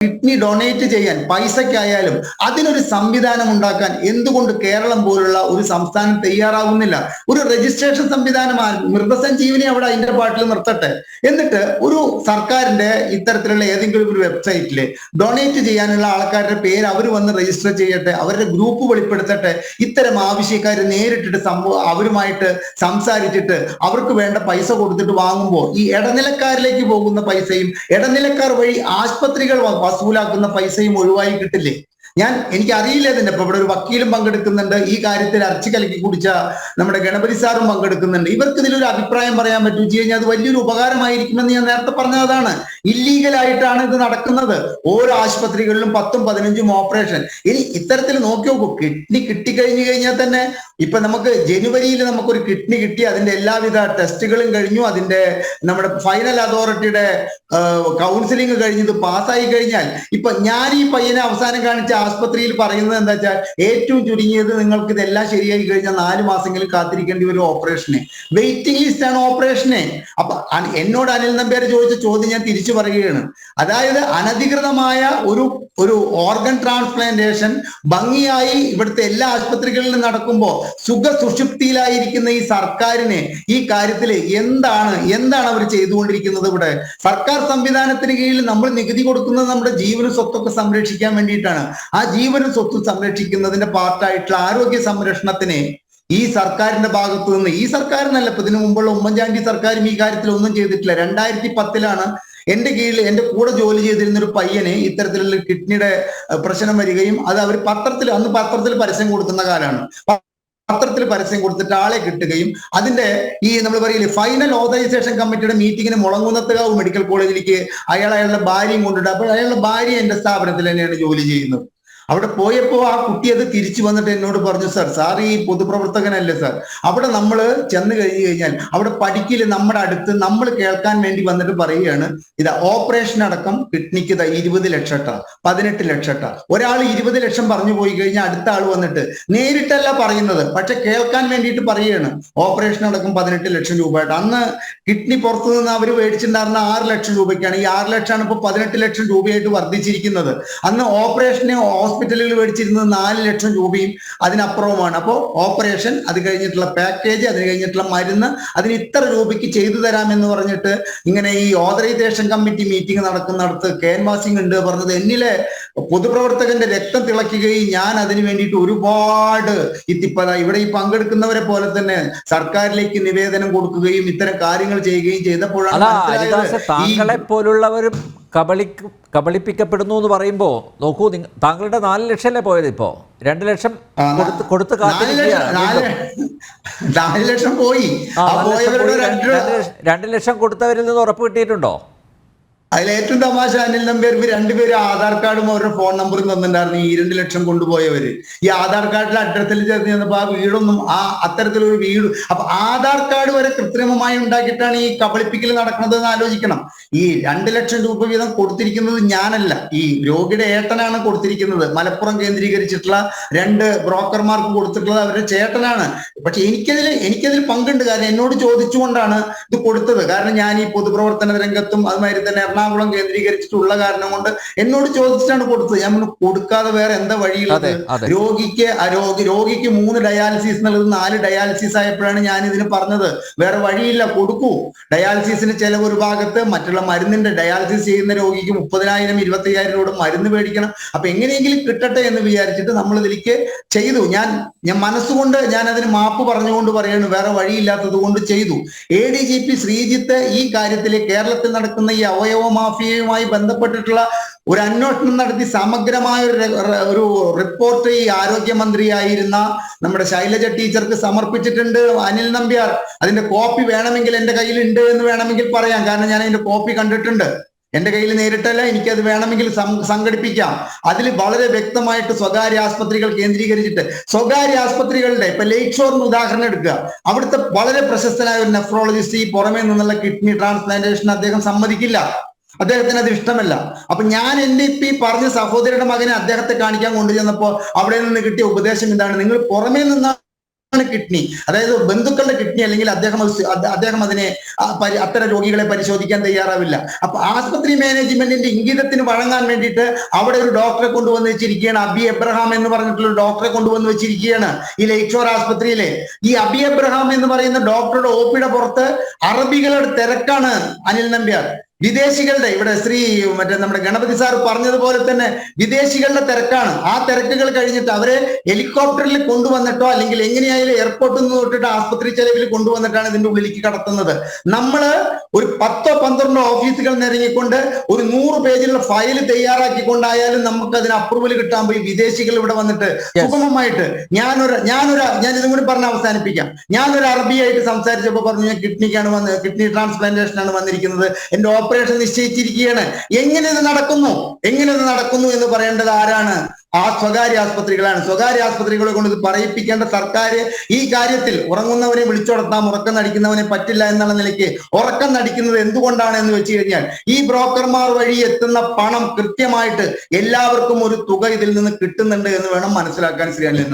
we've kidney donate ചെയ്യാൻ പൈസക്കായാലും അതിനൊരു സംവിധാനം ഉണ്ടാക്കാൻ എന്തുകൊണ്ട് കേരളം പോലുള്ള ഒരു സംസ്ഥാനം തയ്യാറാകുന്നില്ല ഒരു രജിസ്ട്രേഷൻ സംവിധാനം മൃതസഞ്ജീവിനി അവിടെ അതിന്റെ പാട്ടിൽ നിർത്തട്ടെ. എന്നിട്ട് ഒരു സർക്കാരിന്റെ ഇത്തരത്തിലുള്ള ഏതെങ്കിലും ഒരു വെബ്സൈറ്റിൽ ഡൊണേറ്റ് ചെയ്യാനുള്ള ആൾക്കാരുടെ പേര് അവർ വന്ന് രജിസ്റ്റർ ചെയ്യട്ടെ അവരുടെ ഗ്രൂപ്പ് വെളിപ്പെടുത്തട്ടെ ഇത്തരം ആവശ്യക്കാർ നേരിട്ടിട്ട് സംഭവം അവരുമായിട്ട് സംസാരിച്ചിട്ട് അവർക്ക് വേണ്ട പൈസ കൊടുത്തിട്ട് വാങ്ങുമ്പോൾ ഈ ഇടനിലക്കാരിലേക്ക് പോകുന്ന പൈസയും ഇടനിലക്കാർ വഴി ആശുപത്രികൾ വ- വസൂലാക്കുന്ന പൈസയും ഒഴിവായി കിട്ടില്ലേ? ഞാൻ എനിക്ക് അറിയില്ല ഇതിന്റെ ഇപ്പൊ ഇവിടെ ഒരു വക്കീലും പങ്കെടുക്കുന്നുണ്ട്. ഈ കാര്യത്തിൽ അരച്ചു കലക്കി കുടിച്ച നമ്മുടെ ഗണപതി സാറും പങ്കെടുക്കുന്നുണ്ട്. ഇവർക്ക് ഇതിലൊരു അഭിപ്രായം പറയാൻ പറ്റും. വെച്ച് കഴിഞ്ഞാൽ അത് വലിയൊരു ഉപകാരമായിരിക്കുമെന്ന് ഞാൻ നേരത്തെ പറഞ്ഞതാണ് ഇല്ലീഗൽ ആയിട്ടാണ് ഇത് നടക്കുന്നത്. ഓരോ ആശുപത്രികളിലും പത്തും പതിനഞ്ചും ഓപ്പറേഷൻ ഇനി ഇത്തരത്തിൽ നോക്കി നോക്കൂ. കിഡ്നി കിട്ടിക്കഴിഞ്ഞു കഴിഞ്ഞാൽ തന്നെ ഇപ്പൊ നമുക്ക് ജനുവരിയിൽ നമുക്കൊരു കിഡ്നി കിട്ടി. അതിന്റെ എല്ലാവിധ ടെസ്റ്റുകളും കഴിഞ്ഞു. അതിന്റെ നമ്മുടെ ഫൈനൽ അതോറിറ്റിയുടെ കൗൺസിലിംഗ് കഴിഞ്ഞത് പാസ്സായി കഴിഞ്ഞാൽ ഇപ്പൊ ഞാൻ ഈ പയ്യനെ അവസാനം കാണിച്ച ആസ്പത്രിയിൽ പറയുന്നത് എന്താ വെച്ചാൽ ഏറ്റവും ചുരുങ്ങിയത് നിങ്ങൾക്ക് ഇതെല്ലാം ശരിയായി കഴിഞ്ഞാൽ നാല് മാസങ്ങളിൽ കാത്തിരിക്കേണ്ടി വരും ഓപ്പറേഷന്. വെയിറ്റിംഗ് ലിസ്റ്റ് ആണ് ഓപ്പറേഷന്. അപ്പൊ എന്നോട് അനിൽ നമ്പ്യാർ ചോദിച്ച ചോദ്യം ഞാൻ തിരിച്ചു പറയുകയാണ്. അതായത് അനധികൃതമായ ഒരു ഒരു ഓർഗൻ ട്രാൻസ്പ്ലാന്റേഷൻ ഭംഗിയായി ഇവിടുത്തെ എല്ലാ ആശുപത്രികളിലും നടക്കുമ്പോൾ സുഖ സുഷുപ്തിയിലായിരിക്കുന്ന ഈ സർക്കാരിന് ഈ കാര്യത്തിൽ എന്താണ് എന്താണ് അവർ ചെയ്തുകൊണ്ടിരിക്കുന്നത് ഇവിടെ? സർക്കാർ സംവിധാനത്തിന് കീഴിൽ നമ്മൾ നികുതി കൊടുക്കുന്നത് നമ്മുടെ ജീവനും സ്വത്തൊക്കെ സംരക്ഷിക്കാൻ വേണ്ടിയിട്ടാണ്. ആ ജീവനും സ്വത്തും സംരക്ഷിക്കുന്നതിന്റെ പാർട്ടായിട്ടുള്ള ആരോഗ്യ സംരക്ഷണത്തിന് ഈ സർക്കാരിന്റെ ഭാഗത്തു നിന്ന് ഈ സർക്കാരിനല്ല ഇപ്പൊ ഇതിനു മുമ്പുള്ള ഉമ്മൻചാണ്ടി സർക്കാരും ഈ കാര്യത്തിൽ ഒന്നും ചെയ്തിട്ടില്ല. രണ്ടായിരത്തി പത്തിലാണ് എന്റെ കീഴിൽ എന്റെ കൂടെ ജോലി ചെയ്തിരുന്ന ഒരു പയ്യന് ഇത്തരത്തിലുള്ള കിഡ്നിയുടെ പ്രശ്നം വരികയും അത് അവർ പത്രത്തിൽ അന്ന് പത്രത്തിൽ പരസ്യം കൊടുക്കുന്ന കാലമാണ്. പത്രത്തിൽ പരസ്യം കൊടുത്തിട്ട് ആളെ കിട്ടുകയും അതിന്റെ ഈ നമ്മൾ പറയില്ലേ ഫൈനൽ ഓതറൈസേഷൻ കമ്മിറ്റിയുടെ മീറ്റിങ്ങിന് മുളങ്ങുന്നത്തുകാവ് മെഡിക്കൽ കോളേജിലേക്ക് അയാൾ അയാളുടെ ഭാര്യയും കൊണ്ടിട്ട് അപ്പോൾ അയാളുടെ ഭാര്യ എന്റെ സ്ഥാപനത്തിൽ തന്നെയാണ് ജോലി ചെയ്യുന്നത്. അവിടെ പോയപ്പോ ആ കുട്ടി അത് തിരിച്ചു വന്നിട്ട് എന്നോട് പറഞ്ഞു സാർ സാർ ഈ പൊതുപ്രവർത്തകനല്ലേ സാർ? അവിടെ നമ്മൾ ചെന്ന് കഴിഞ്ഞു കഴിഞ്ഞാൽ അവിടെ പഠിക്കില്ല നമ്മുടെ അടുത്ത് നമ്മൾ കേൾക്കാൻ വേണ്ടി വന്നിട്ട് പറയുകയാണ് ഇതാ ഓപ്പറേഷൻ അടക്കം കിഡ്നിക്ക് ഇരുപത് ലക്ഷട്ട പതിനെട്ട് ലക്ഷട്ട. ഒരാൾ ഇരുപത് ലക്ഷം പറഞ്ഞു പോയി കഴിഞ്ഞാൽ അടുത്ത ആൾ വന്നിട്ട് നേരിട്ടല്ല പറയുന്നത് പക്ഷെ കേൾക്കാൻ വേണ്ടിയിട്ട് പറയുകയാണ്. ഓപ്പറേഷൻ അടക്കം പതിനെട്ട് ലക്ഷം രൂപയായിട്ട്. അന്ന് കിഡ്നി പുറത്തു നിന്ന് അവർ മേടിച്ചിട്ടുണ്ടായിരുന്ന ആറ് ലക്ഷം രൂപയ്ക്കാണ്. ഈ ആറ് ലക്ഷമാണ് ഇപ്പൊ പതിനെട്ട് ലക്ഷം രൂപയായിട്ട് വർദ്ധിച്ചിരിക്കുന്നത്. അന്ന് ഓപ്പറേഷന് ഹോസ്പിറ്റലുകൾ മേടിച്ചിരുന്നത് നാല് ലക്ഷം രൂപയും അതിനപ്പുറവുമാണ്. അപ്പോൾ ഓപ്പറേഷൻ അത് കഴിഞ്ഞിട്ടുള്ള പാക്കേജ് അത് കഴിഞ്ഞിട്ടുള്ള മരുന്ന് അതിന് ഇത്ര രൂപയ്ക്ക് ചെയ്തു തരാമെന്ന് പറഞ്ഞിട്ട് ഇങ്ങനെ ഈ ഓതറൈസേഷൻ കമ്മിറ്റി മീറ്റിംഗ് നടക്കുന്നിടത്ത് ക്യാൻവാസിംഗ് ഉണ്ട് പറഞ്ഞത് എന്നിലെ പൊതുപ്രവർത്തകന്റെ രക്തം തിളയ്ക്കുകയും ഞാൻ അതിന് വേണ്ടിയിട്ട് ഒരുപാട് ഇത്തിപ്പത ഇവിടെ ഈ പങ്കെടുക്കുന്നവരെ പോലെ തന്നെ സർക്കാരിലേക്ക് നിവേദനം കൊടുക്കുകയും ഇത്തരം കാര്യങ്ങൾ ചെയ്യുകയും ചെയ്തപ്പോഴാണ് താങ്കളെ പോലുള്ളവരും കബളിക്ക് കബളിപ്പിക്കപ്പെടുന്നു എന്ന് പറയുമ്പോൾ നോക്കൂ താങ്കളുടെ നാല് ലക്ഷമല്ലേ പോയത് ഇപ്പോ? രണ്ട് ലക്ഷം കൊടുത്ത് കൊടുത്ത് കാത്തിരിക്കുകയാണ്. രണ്ട് ലക്ഷം കൊടുത്തവരിൽ നിന്ന് ഉറപ്പ് കിട്ടിയിട്ടുണ്ടോ? അതിൽ ഏറ്റവും തമാശ അനിൽ നമ്പ്യാർ ഇവർ രണ്ടുപേരും ആധാർ കാർഡും അവരുടെ ഫോൺ നമ്പറും തന്നിട്ടുണ്ടായിരുന്നു. ഈ രണ്ട് ലക്ഷം കൊണ്ടുപോയവര്. ഈ ആധാർ കാർഡിലെ അഡ്രസ്സിൽ ചേർന്ന് ചെന്നപ്പോ ആ വീടൊന്നും ആ അത്തരത്തിലൊരു വീട് അപ്പൊ ആധാർ കാർഡ് വരെ കൃത്രിമമായി ഉണ്ടാക്കിയിട്ടാണ് ഈ കബളിപ്പിക്കൽ നടക്കുന്നത് എന്ന് ആലോചിക്കണം. ഈ രണ്ട് ലക്ഷം രൂപ വീതം കൊടുത്തിരിക്കുന്നത് ഞാനല്ല. ഈ രോഗിയുടെ ഏട്ടനാണ് കൊടുത്തിരിക്കുന്നത്. മലപ്പുറം കേന്ദ്രീകരിച്ചിട്ടുള്ള രണ്ട് ബ്രോക്കർമാർക്ക് കൊടുത്തിട്ടുള്ളത് അവരുടെ ചേട്ടനാണ്. പക്ഷെ എനിക്കതിൽ എനിക്കതിൽ പങ്കുണ്ട്. കാരണം എന്നോട് ചോദിച്ചുകൊണ്ടാണ് ഇത് കൊടുത്തത്. കാരണം ഞാൻ ഈ പൊതുപ്രവർത്തന രംഗത്തും അതുമാതിരി തന്നെ എറണാകുളം കേന്ദ്രീകരിച്ചിട്ടുള്ള കാരണം കൊണ്ട് എന്നോട് ചോദിച്ചിട്ടാണ് കൊടുത്തത്. ഞാൻ കൊടുക്കാതെ വേറെ എന്താ വഴിയുള്ളത്. രോഗിക്ക് രോഗി രോഗിക്ക് മൂന്ന് ഡയാലിസിസ് എന്നുള്ളത് നാല് ഡയാലിസിസ് ആയപ്പോഴാണ് ഞാൻ ഇതിന് പറഞ്ഞത്. വേറെ വഴിയില്ല കൊടുക്കൂ. ഡയാലിസിസിന് ചെലവ് ഒരു ഭാഗത്ത് മറ്റുള്ള മരുന്നിന്റെ ഡയാലിസിസ് ചെയ്യുന്ന രോഗിക്ക് മുപ്പതിനായിരം ഇരുപത്തയ്യായിരം രൂപ മരുന്ന് മേടിക്കണം. അപ്പൊ എങ്ങനെയെങ്കിലും കിട്ടട്ടെ എന്ന് വിചാരിച്ചിട്ട് നമ്മൾ ഇതിലേക്ക് ചെയ്തു. ഞാൻ ഞാൻ മനസ്സുകൊണ്ട് ഞാൻ അതിന് മാപ്പ് പറഞ്ഞുകൊണ്ട് പറയാണ് വേറെ വഴിയില്ലാത്തത് കൊണ്ട് ചെയ്തു. A D G P Sreejith ഈ കാര്യത്തിൽ കേരളത്തിൽ നടക്കുന്ന ഈ അവയവ മാഫിയയുമായി ബന്ധപ്പെട്ടിട്ടുള്ള ഒരു അന്വേഷണം നടത്തി സമഗ്രമായ ഒരു റിപ്പോർട്ട് ഈ ആരോഗ്യമന്ത്രിയായിരുന്ന നമ്മുടെ ശൈലജ ടീച്ചർക്ക് സമർപ്പിച്ചിട്ടുണ്ട് അനിൽ നമ്പ്യാർ. അതിന്റെ കോപ്പി വേണമെങ്കിൽ എന്റെ കയ്യിൽ ഉണ്ട് എന്ന് വേണമെങ്കിൽ പറയാം. കാരണം ഞാൻ അതിന്റെ കോപ്പി കണ്ടിട്ടുണ്ട്. എന്റെ കയ്യിൽ നേരിട്ടല്ല എനിക്കത് വേണമെങ്കിൽ സംഘടിപ്പിക്കാം. അതിൽ വളരെ വ്യക്തമായിട്ട് സ്വകാര്യ ആസ്പത്രികൾ കേന്ദ്രീകരിച്ചിട്ട് സ്വകാര്യ ആസ്പത്രികളുടെ ഇപ്പൊ ലേക്ക് ഷോറിന് ഉദാഹരണം എടുക്കുക. അവിടുത്തെ വളരെ പ്രശസ്തനായ ഒരു നെഫ്രോളജിസ്റ്റ് ഈ പുറമേ നിന്നുള്ള കിഡ്നി ട്രാൻസ്പ്ലാന്റേഷൻ അദ്ദേഹം സമ്മതിക്കില്ല. അദ്ദേഹത്തിന് അത് ഇഷ്ടമല്ല. അപ്പൊ ഞാൻ എന്റെ ഇപ്പൊ ഈ പറഞ്ഞ സഹോദരിയുടെ മകനെ അദ്ദേഹത്തെ കാണിക്കാൻ കൊണ്ടുചെന്നപ്പോ അവിടെ നിന്ന് കിട്ടിയ ഉപദേശം എന്താണ്? നിങ്ങൾ പുറമേ നിന്ന് കിഡ്നി. അതായത് ബന്ധുക്കളുടെ കിഡ്നി അല്ലെങ്കിൽ അദ്ദേഹം അദ്ദേഹം അതിനെ അത്തരം രോഗികളെ പരിശോധിക്കാൻ തയ്യാറാവില്ല. അപ്പൊ ആശുപത്രി മാനേജ്മെന്റിന്റെ ഇംഗിതത്തിന് വഴങ്ങാൻ വേണ്ടിയിട്ട് അവിടെ ഒരു ഡോക്ടറെ കൊണ്ടുവന്ന് വെച്ചിരിക്കുകയാണ് അബി എബ്രഹാം എന്ന് പറഞ്ഞിട്ടുള്ള ഡോക്ടറെ കൊണ്ടുവന്ന് വെച്ചിരിക്കുകയാണ് ഈ ആശുപത്രിയിലെ. ആസ്പത്രിയിലെ ഈ അബി എബ്രഹാം എന്ന് പറയുന്ന ഡോക്ടറുടെ ഓപ്പിയുടെ പുറത്ത് അറബികളുടെ തിരക്കാണ് അനിൽ നമ്പ്യാർ. വിദേശികളുടെ ഇവിടെ ശ്രീ മറ്റേ നമ്മുടെ ഗണപതി സാർ പറഞ്ഞതുപോലെ തന്നെ വിദേശികളുടെ തിരക്കാണ്. ആ തിരക്കുകൾ കഴിഞ്ഞിട്ട് അവരെ ഹെലികോപ്റ്ററിൽ കൊണ്ടുവന്നിട്ടോ അല്ലെങ്കിൽ എങ്ങനെയായാലും എയർപോർട്ടിൽ നിന്ന് തൊട്ടിട്ട് ആസ്പത്രി ചെലവിൽ കൊണ്ടുവന്നിട്ടാണ് ഇതിന്റെ ഉള്ളിലേക്ക് കടത്തുന്നത്. നമ്മൾ ഒരു പത്തോ പന്ത്രണ്ടോ ഓഫീസുകൾ നിരങ്ങിക്കൊണ്ട് ഒരു നൂറ് പേജിലുള്ള ഫയൽ തയ്യാറാക്കിക്കൊണ്ടായാലും നമുക്ക് അതിന് അപ്രൂവൽ കിട്ടാൻ പോയി. വിദേശികൾ ഇവിടെ വന്നിട്ട്. സുഗമമായിട്ട് ഞാനൊരു ഞാനൊരു ഞാൻ ഇതും കൂടി പറഞ്ഞ് അവസാനിപ്പിക്കാം. ഞാനൊരു അറബിയായിട്ട് സംസാരിച്ചപ്പോൾ പറഞ്ഞു ഞാൻ കിഡ്നിക്കാണ് വന്ന് കിഡ്നി ട്രാൻസ്പ്ലാന്റേഷൻ ആണ് വന്നിരിക്കുന്നത്. എന്റെ ഓപ്പറേഷൻ നിശ്ചയിച്ചിരിക്കുകയാണ്. എങ്ങനെ ഇത് നടക്കുന്നു? എങ്ങനെ ഇത് നടക്കുന്നു എന്ന് പറയേണ്ടത് ആരാണ്? ആ സ്വകാര്യ ആസ്പത്രികളാണ്. സ്വകാര്യ ആസ്പത്രികളെ കൊണ്ട് ഇത് പറയിപ്പിക്കേണ്ട സർക്കാർ ഈ കാര്യത്തിൽ ഉറങ്ങുന്നവനെ വിളിച്ചുടത്താം ഉറക്കം നടിക്കുന്നവനെ പറ്റില്ല എന്നുള്ള നിലയ്ക്ക് ഉറക്കം നടിക്കുന്നത് എന്തുകൊണ്ടാണ് എന്ന് വെച്ച് കഴിഞ്ഞാൽ ഈ ബ്രോക്കർമാർ വഴി എത്തുന്ന പണം കൃത്യമായിട്ട് എല്ലാവർക്കും ഒരു തുക ഇതിൽ നിന്ന് കിട്ടുന്നുണ്ട് എന്ന് വേണം മനസ്സിലാക്കാൻ ശ്രീ അനിൽ